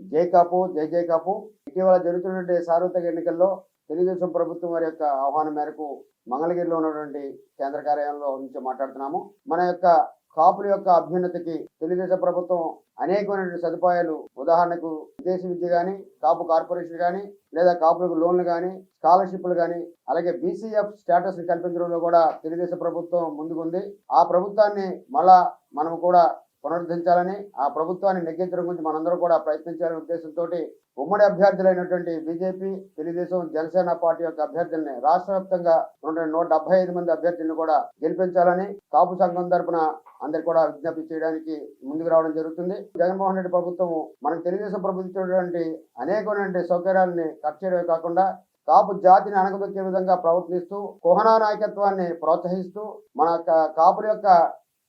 జై కాపు జై జై కాపు. ఇటీవల జరుగుతున్నటువంటి సార్వత్రిక ఎన్నికల్లో తెలుగుదేశం ప్రభుత్వం వారి యొక్క ఆహ్వానం మేరకు మంగళగిరిలో ఉన్నటువంటి కేంద్ర కార్యాలయంలో నుంచి మాట్లాడుతున్నాము. మన యొక్క కాపుల యొక్క అభ్యున్నతికి తెలుగుదేశం ప్రభుత్వం అనేకమైనటువంటి సదుపాయాలు ఉదాహరణకు విదేశీ విద్య కానీ కాపు కార్పొరేషన్ కానీ లేదా కాపులకు లోన్లు కానీ స్కాలర్షిప్లు కానీ అలాగే బీసీఎఫ్ స్టేటస్ కల్పించడంలో కూడా తెలుగుదేశం ప్రభుత్వం ముందుకుంది. ఆ ప్రభుత్వాన్ని మళ్ళా మనం కూడా పునరుద్ధరించాలని ఆ ప్రభుత్వాన్ని నెగ్గించడం గురించి మనందరూ కూడా ప్రయత్నించాలనే ఉద్దేశంతో ఉమ్మడి అభ్యర్థులైనటువంటి బీజేపీ తెలుగుదేశం జనసేన పార్టీ యొక్క అభ్యర్థుల్ని రాష్ట్ర వ్యాప్తంగా నూట డెబ్బై ఐదు మంది అభ్యర్థులను కూడా గెలిపించాలని కాపు సంఘం తరపున అందరు కూడా విజ్ఞప్తి చేయడానికి ముందుకు రావడం జరుగుతుంది. జగన్మోహన్ రెడ్డి ప్రభుత్వం మనకు తెలుగుదేశం ప్రభుత్వం అనేకమైన అనేకమైనటువంటి సౌకర్యాలని కట్ చేయడమే కాకుండా కాపు జాతిని అణగదొక్కే విధంగా ప్రవర్తిస్తూ కోహనా నాయకత్వాన్ని ప్రోత్సహిస్తూ మన కా- కాపుల యొక్క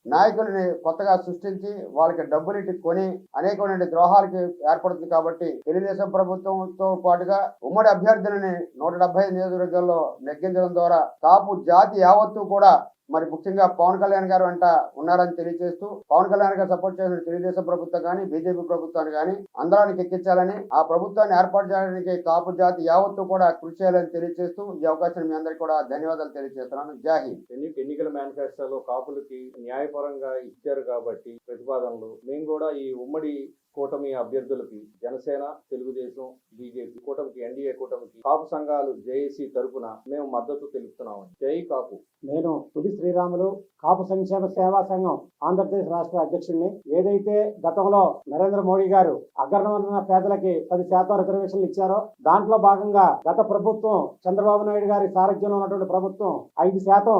నాయకుల్ని కొత్తగా సృష్టించి వాళ్ళకి డబ్బులిట్టి కొని అనేకమైన ద్రోహాలకి ఏర్పడుతుంది కాబట్టి తెలుగుదేశం ప్రభుత్వంతో పాటుగా ఉమ్మడి అభ్యర్థులని నూట డెబ్బై ఐదు నియోజకవర్గాల్లో నెగ్గించడం ద్వారా కాపు జాతి యావత్తు కూడా మరి ముఖ్యంగా పవన్ కళ్యాణ్ గారు అంట ఉన్నారని తెలియజేస్తూ పవన్ కళ్యాణ్ గారు సపోర్ట్ చేసిన తెలుగుదేశం ప్రభుత్వం కానీ బీజేపీ ప్రభుత్వాన్ని కానీ అందరానికి ఎక్కించాలని ఆ ప్రభుత్వాన్ని ఏర్పాటు చేయడానికి కాపు జాతి యావత్తు కూడా కృషి చేయాలని తెలియజేస్తూ ఈ అవకాశం మీ అందరికీ కూడా ధన్యవాదాలు తెలియజేస్తున్నాను. జాహీ ఎన్ని ఎన్నికల మేనిఫెస్టోలో కాపులకి న్యాయపరంగా ఇచ్చారు కాబట్టి ప్రతిపాదనలు. మేము కూడా ఈ ఉమ్మడి కూటమి అభ్యర్థులకి జనసేన తెలుగుదేశం బీజేపీ కూటమికి ఎన్డీఏ కూటమికి కాపు సంఘాలు జేఏసీ తరపున మేము మద్దతు తెలుపుతున్నామని జై కాపు. నేను తుది శ్రీరాములు కాపు సంక్షేమ సేవా సంఘం ఆంధ్రప్రదేశ్ రాష్ట్ర అధ్యక్షుడిని. ఏదైతే గతంలో నరేంద్ర మోడీ గారు అగ్రవర్ణ పేదలకి పది శాతం రిజర్వేషన్లు ఇచ్చారో దాంట్లో భాగంగా గత ప్రభుత్వం చంద్రబాబు నాయుడు గారి సారథ్యంలో ఉన్నటువంటి ప్రభుత్వం ఐదు శాతం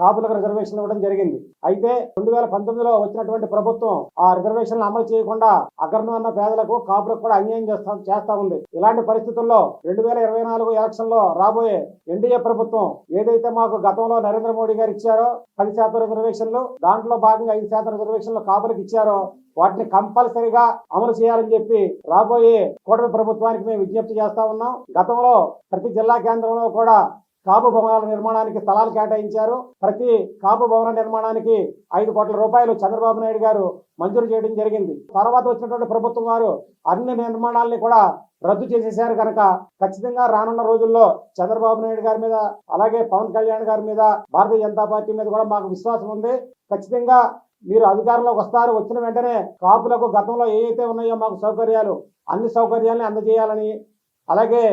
కాపులకు రిజర్వేషన్ ఇవ్వడం జరిగింది. అయితే రెండు వేల పంతొమ్మిదిలో వచ్చినటువంటి ప్రభుత్వం ఆ రిజర్వేషన్లు అమలు చేయకుండా అగ్రవర్ణ పేదలకు కాపులకు కూడా అన్యాయం చేస్తా చేస్తా ఉంది. ఇలాంటి పరిస్థితుల్లో రెండు వేల ఇరవై నాలుగు ఎలక్షన్లో రాబోయే ఎన్డీఏ ప్రభుత్వం ఏదైతే మాకు గతంలో నరేంద్ర మోడీ గారు ఇచ్చారో పది శాతం రిజర్వేషన్లు దాంట్లో భాగంగా ఐదు శాతం రిజర్వేషన్లు కాపులకు ఇచ్చారో వాటిని కంపల్సరీగా అమలు చేయాలని చెప్పి రాబోయే కూటమి ప్రభుత్వానికి మేము విజ్ఞప్తి చేస్తా ఉన్నాం. గతంలో ప్రతి జిల్లా కేంద్రంలో కూడా కాపు భవనాల నిర్మాణానికి స్థలాలు కేటాయించారు. ప్రతి కాపు భవన నిర్మాణానికి ఐదు కోట్ల రూపాయలు చంద్రబాబు నాయుడు గారు మంజూరు చేయడం జరిగింది. తర్వాత వచ్చినటువంటి ప్రభుత్వం వారు అన్ని నిర్మాణాలని కూడా రద్దు చేసేశారు కనుక ఖచ్చితంగా రానున్న రోజుల్లో చంద్రబాబు నాయుడు గారి మీద అలాగే పవన్ కళ్యాణ్ గారి మీద భారతీయ జనతా పార్టీ మీద కూడా మాకు విశ్వాసం ఉంది. ఖచ్చితంగా మీరు అధికారంలోకి వస్తారు. వచ్చిన వెంటనే కాపులకు గతంలో ఏవైతే ఉన్నాయో మాకు సౌకర్యాలు అన్ని సౌకర్యాలని అందజేయాలని అలాగే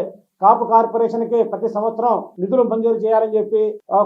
కాపు కార్పొరేషన్కి ప్రతి సంవత్సరం నిధులు మంజూరు చేయాలని చెప్పి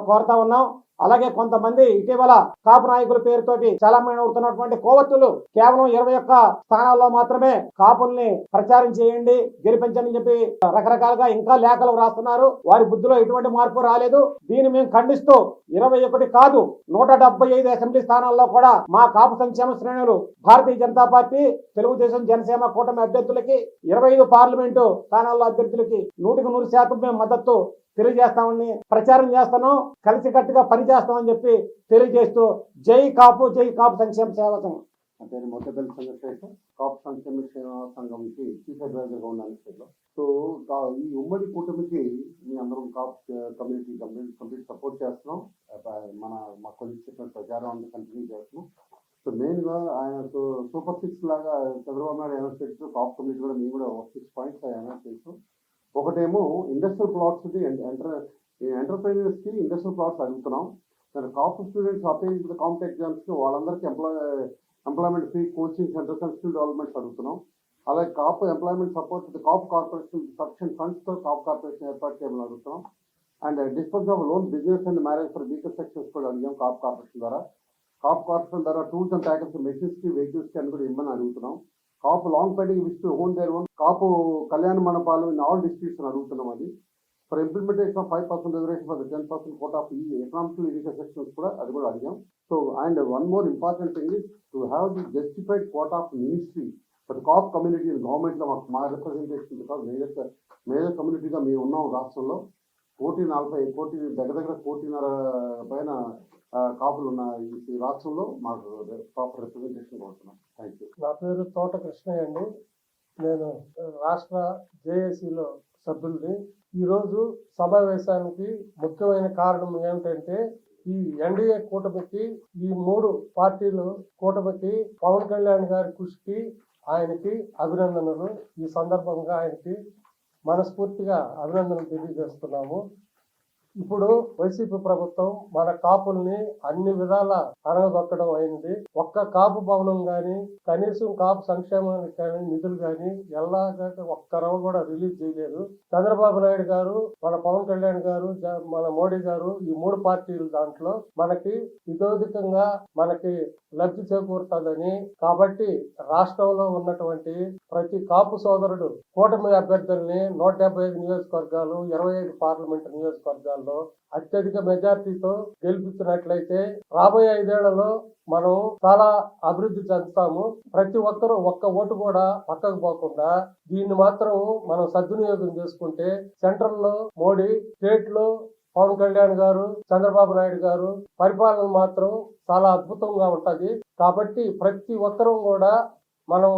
కోరుతా ఉన్నాం. అలాగే కొంతమంది ఇటీవల కాపు నాయకుల పేరుతోటి చాలా అవుతున్నటువంటి కోవత్తులు కేవలం ఇరవై ఒక్క స్థానాల్లో మాత్రమే కాపుల్ని ప్రచారం చేయండి గెలిపించండి చెప్పి రకరకాలుగా ఇంకా లేఖలు రాస్తున్నారు వారి బుద్ధిలో ఎటువంటి మార్పు రాలేదు. దీన్ని మేము ఖండిస్తూ ఇరవై ఒకటి కాదు నూట డెబ్బై ఐదు అసెంబ్లీ స్థానాల్లో కూడా మా కాపు సంక్షేమ శ్రేణులు భారతీయ జనతా పార్టీ తెలుగుదేశం జనసేన కూటమి అభ్యర్థులకి ఇరవై ఐదు పార్లమెంటు స్థానాల్లో అభ్యర్థులకి నూటికి నూరు శాతం మేము మద్దతు తెలియజేస్తామని ప్రచారం చేస్తాను కలిసికట్టుగా పనిచేస్తామని చెప్పి తెలియజేస్తూ జై కాపు జై కాపు సంక్షేమ సేవా సంఘం. నా మొట్టపల్లి చంద్రశేఖర్. కాప్ సంక్షేమ సేవా సంఘంకి చీఫ్ అడ్వైజర్గా ఉన్నాను స్టేట్లో సో కా- ఈ ఉమ్మడి కూటమికి మీ అందరం Kapu community complete complete support చేస్తున్నాం. మన మా కొలిసి చెప్పిన ప్రచారం అంతా కంటిన్యూ చేస్తున్నాం. సో మెయిన్గా ఆయన సూపర్ సిక్స్ లాగా చంద్రబాబు నాయుడు అనౌన్స్ చేస్తూ కాప్ కమ్యూనిటీ కూడా మేము కూడా సిక్స్ పాయింట్స్ అనౌన్స్ చేస్తూ ఒకటేమో ఇండస్ట్రియల్ ప్లాట్స్ ఎంటర్ ఎంటర్ప్రైనర్స్కి ఇండస్ట్రియల్ ప్లాట్స్ అడుగుతున్నాం. దాని కాప్ స్టూడెంట్స్ అప్లై కాంపిటేట్ ఎగ్జామ్స్కి వాళ్ళందరికీ employ employment free coaching centres and skill developments అడుగుతున్నాం. అలాగే Kapu employment support Kapu corporation sufficient ఫండ్స్తో Kapu corporation ఏర్పాటు చేయమని అడుగుతున్నాం. And dispose of loan business and marriage for weaker sections కూడా అడిగాం కాప్ కార్పొరేషన్ ద్వారా. కాప్ కార్పొరేషన్ ద్వారా టూల్స్ అండ్ ప్యాకెట్స్ మెషిన్స్కి వెహికల్స్కి అని కూడా ఇమ్మని అడుగుతున్నాం. Kapu long pending wish to own their own Kapu కళ్యాణ మండపాలు ఇన్ ఆల్ డిస్ట్రిక్ట్స్ అని అడుగుతున్నాం అది. For implementation of five percent reservation for ten percent quota of ఈ ఎకనామికల్ వీకర్ సెక్షన్స్ కూడా అది కూడా అడిగాం. So and one more important thing is to have the justified quota of ministry but Kapu community గవర్నమెంట్లో మాకు మా representation because major major కమ్యూనిటీగా మేము ఉన్నాం రాష్ట్రంలో. కోటి నలభై కోటి దగ్గర దగ్గర కోటిన్నర పైన కాపులు ఉన్న ఈ- రాష్ట్రంలో మాకు ప్రాపర్ రిప్రజెంటేషన్ కోరుతున్నాం. థ్యాంక్ యూ నా పేరు తోట కృష్ణయ్య అండి. నేను రాష్ట్ర జేఏసీలో సభ్యుల్ని ఈరోజు సమావేశానికి ముఖ్యమైన కారణం ఏమిటంటే ఈ ఎన్డీఏ కూటమికి ఈ మూడు పార్టీలు కూటమికి పవన్ కళ్యాణ్ గారి కృషికి ఆయనకి అభినందనలు. ఈ సందర్భంగా ఆయనకి మనస్ఫూర్తిగా అభినందనలు తెలియజేస్తున్నాము. ఇప్పుడు వైసీపీ ప్రభుత్వం మన కాపుల్ని అన్ని విధాల అరగదొక్కడం అయింది. ఒక్క కాపు భవనం గాని కనీసం కాపు సంక్షేమానికి కానీ నిధులు కానీ ఎలాగ ఒక్క రవ కూడా రిలీజ్ చేయలేదు. చంద్రబాబు నాయుడు గారు మన పవన్ కళ్యాణ్ గారు జ- మన మోడీ గారు ఈ మూడు పార్టీలు దాంట్లో మనకి ఇదోధికంగా మనకి లబ్ధి చేకూరుతుందని. కాబట్టి రాష్ట్రంలో ఉన్నటువంటి ప్రతి కాపు సోదరుడు కూటమి అభ్యర్థుల్ని నూట డెబ్బై ఐదు నియోజకవర్గాలు ఇరవై ఐదు పార్లమెంటు నియోజకవర్గాలు నియోజకవర్గాల్లో అత్యధిక మెజార్టీతో గెలిపించినట్లయితే రాబోయే ఐదేళ్ళలో మనం చాలా అభివృద్ధి చెందుతాము. ప్రతి ఒక్కరూ ఒక్క ఓటు కూడా పక్కకు పోకుండా దీన్ని మాత్రం మనం సద్వినియోగం చేసుకుంటే సెంట్రల్లో మోడీ స్టేట్లో పవన్ కళ్యాణ్ గారు చంద్రబాబు నాయుడు గారు పరిపాలన మాత్రం చాలా అద్భుతంగా ఉంటది. కాబట్టి ప్రతి ఒక్కరూ కూడా మనం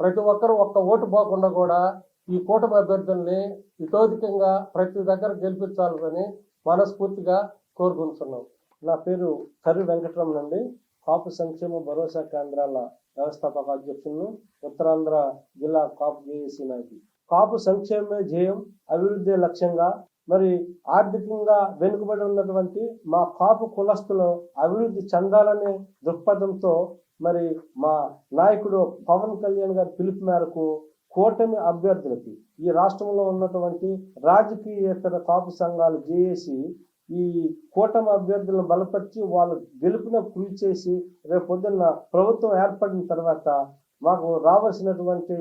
ప్రతి ఒక్కరూ ఒక్క ఓటు పోకుండా కూడా ఈ కూటమి అభ్యర్థుల్ని ఇతోధికంగా ప్రతి దగ్గర గెలిపించాలని మనస్ఫూర్తిగా కోరుకుంటున్నాం. నా పేరు కర్రి వెంకటరమణ అండి. కాపు సంక్షేమ భరోసా కేంద్రాల వ్యవస్థాపక అధ్యక్షులను ఉత్తరాంధ్ర జిల్లా కాపు జేఏసీ నాయకులు. కాపు సంక్షేమే ధ్యేయం అభివృద్ధి లక్ష్యంగా మరి ఆర్థికంగా వెనుకబడి ఉన్నటువంటి మా కాపు కులస్తులు అభివృద్ధి చెందాలనే దృక్పథంతో మరి మా నాయకుడు పవన్ కళ్యాణ్ గారి పిలుపు మేరకు కూటమి అభ్యర్థులకి ఈ రాష్ట్రంలో ఉన్నటువంటి రాజకీయేతర కాపు సంఘాలు జేఏసి ఈ కూటమి అభ్యర్థులను బలపరిచి వాళ్ళ గెలుపున కృషి చేసి రేపు పొద్దున్న ప్రభుత్వం ఏర్పడిన తర్వాత మాకు రావాల్సినటువంటి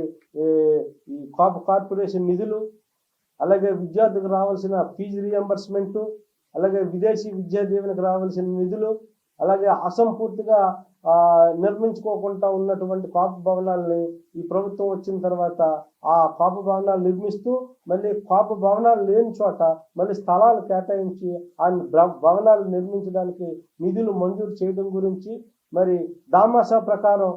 ఈ కాపు కార్పొరేషన్ నిధులు అలాగే విద్యార్థికి రావాల్సిన ఫీజు రియంబర్స్మెంట్ అలాగే విదేశీ విద్యా దీవెనకు రావాల్సిన నిధులు అలాగే అసంపూర్తిగా నిర్మించుకోకుండా ఉన్నటువంటి కాపు భవనాలని ఈ ప్రభుత్వం వచ్చిన తర్వాత ఆ కాపు భవనాలు నిర్మిస్తూ మళ్ళీ కాపు భవనాలు లేని చోట మళ్ళీ స్థలాలు కేటాయించి ఆ భవనాలు నిర్మించడానికి నిధులు మంజూరు చేయడం గురించి మరి దామాషా ప్రకారం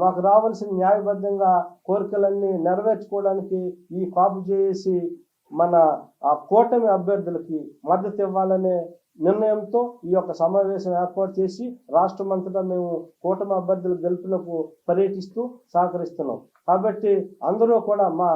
మాకు రావాల్సిన న్యాయబద్ధంగా కోరికలన్నీ నెరవేర్చుకోవడానికి ఈ కాపు చేసి మన ఆ కూటమి అభ్యర్థులకి మద్దతు ఇవ్వాలనే నిర్ణయంతో ఈ యొక్క సమావేశం ఏర్పాటు చేసి రాష్ట్రం అంతటా మేము కూటమి అభ్యర్థుల గెలుపులకు పర్యటిస్తూ సహకరిస్తున్నాం. కాబట్టి అందరూ కూడా మా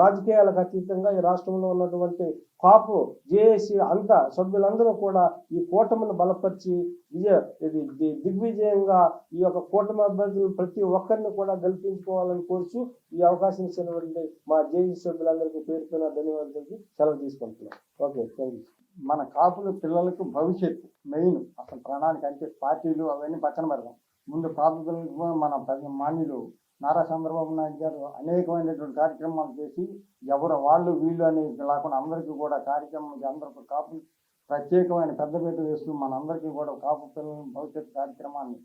రాజకీయాలకు అతీతంగా ఈ రాష్ట్రంలో ఉన్నటువంటి కాపు జేఏసీ అంతా సభ్యులందరూ కూడా ఈ కూటమిని బలపరిచి విజయ ఇది ది- దిగ్విజయంగా ఈ యొక్క కూటమి అభ్యర్థులు ప్రతి ఒక్కరిని కూడా గెలిపించుకోవాలని కోరుచు ఈ అవకాశం ఇచ్చినటువంటి మా జేఏసీ సభ్యులందరికీ పేరుతున్న ధన్యవాదాలు సెలవు తీసుకుంటున్నాం. ఓకే థ్యాంక్ యూ మన కాపుల పిల్లలకు భవిష్యత్తు మెయిన్ అసలు ప్రణాళిక అంటే పార్టీలు అవన్నీ పక్కన పెడదాం. ముందు కాపు పిల్లలకు మన మాన్యులు నారా చంద్రబాబు నాయుడు గారు అనేకమైనటువంటి కార్యక్రమాలు చేసి ఎవరు వాళ్ళు వీళ్ళు అనేది లేకుండా అందరికీ కూడా కార్యక్రమం అందరికీ కాపు ప్రత్యేకమైన పెద్దపీట వేస్తూ మనందరికీ కూడా కాపు పిల్లల భవిష్యత్తు కార్యక్రమాన్ని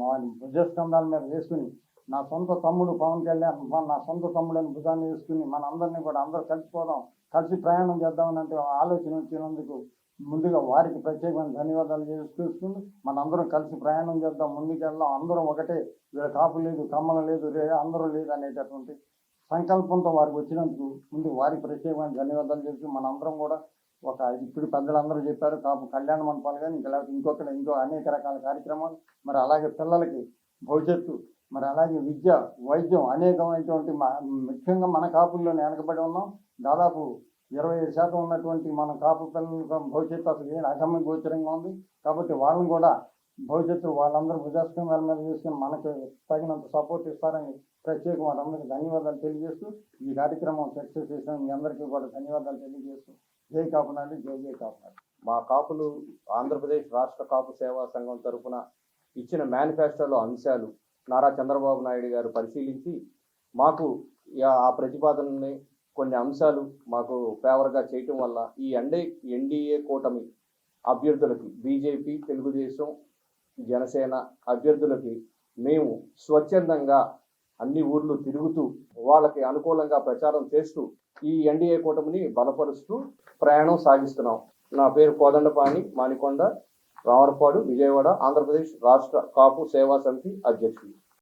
మా భుజస్కంధాల మీద వేసుకుని నా సొంత తమ్ముడు పవన్ కళ్యాణ్ నా సొంత తమ్ముడని భుజాన్ని వేసుకుని మనందరినీ కూడా అందరూ కలిసిపోదాం కలిసి ప్రయాణం చేద్దామని అంటే ఆలోచన వచ్చినందుకు ముందుగా వారికి ప్రత్యేకమైన ధన్యవాదాలు చేసుకుంటూ మనందరం కలిసి ప్రయాణం చేద్దాం ముందుకెళ్దాం. అందరం ఒకటే వీళ్ళ కాపు లేదు కమ్మల లేదు రే అందరూ లేదు అనేటటువంటి సంకల్పంతో వారికి వచ్చినందుకు ముందు వారికి ప్రత్యేకమైన ధన్యవాదాలు చేసి మనందరం కూడా ఒక ఇప్పుడు పెద్దలందరూ చెప్పారు కాపు కళ్యాణ మండపాలు కానీ ఇంకా లేకపోతే ఇంకొకటి ఇంకో అనేక రకాల కార్యక్రమాలు. మరి అలాగే పిల్లలకి భవిష్యత్తు మరి అలాగే విద్య వైద్యం అనేకమైనటువంటి ముఖ్యంగా మన కాపుల్లో వెనకబడి ఉన్నాం. దాదాపు ఇరవై ఐదు శాతం ఉన్నటువంటి మన కాపు పిల్లల భవిష్యత్తు అసలు ఏం అగమ్య గోచరంగా ఉంది. కాబట్టి వాళ్ళని కూడా భవిష్యత్తు వాళ్ళందరూ భుజాస్కంధాల మీద చేసుకుని మనకి తగినంత సపోర్ట్ ఇస్తారని ప్రత్యేక వాళ్ళందరికీ ధన్యవాదాలు తెలియజేస్తూ ఈ కార్యక్రమం సక్సెస్ చేసిన మీ అందరికీ కూడా ధన్యవాదాలు తెలియజేస్తూ జై కాపునాడు జై జై కాపునాడు మా కాపులు ఆంధ్రప్రదేశ్ రాష్ట్ర కాపు సేవా సంఘం తరఫున ఇచ్చిన మేనిఫెస్టోలో అంశాలు నారా చంద్రబాబు నాయుడు గారు పరిశీలించి మాకు ఆ ప్రతిపాదనని కొన్ని అంశాలు మాకు ఫేవర్గా చేయటం వల్ల ఈ ఎండే ఎన్డీఏ కూటమి అభ్యర్థులకి బీజేపీ తెలుగుదేశం జనసేన అభ్యర్థులకి మేము స్వచ్ఛందంగా అన్ని ఊర్లు తిరుగుతూ వాళ్ళకి అనుకూలంగా ప్రచారం చేస్తూ ఈ ఎన్డీఏ కూటమిని బలపరుస్తూ ప్రయాణం సాగిస్తున్నాం. నా పేరు కోదండపాణి మానికొండ రావణపాడు విజయవాడ ఆంధ్రప్రదేశ్ రాష్ట్ర కాపు సేవా సమితి అధ్యక్షుడు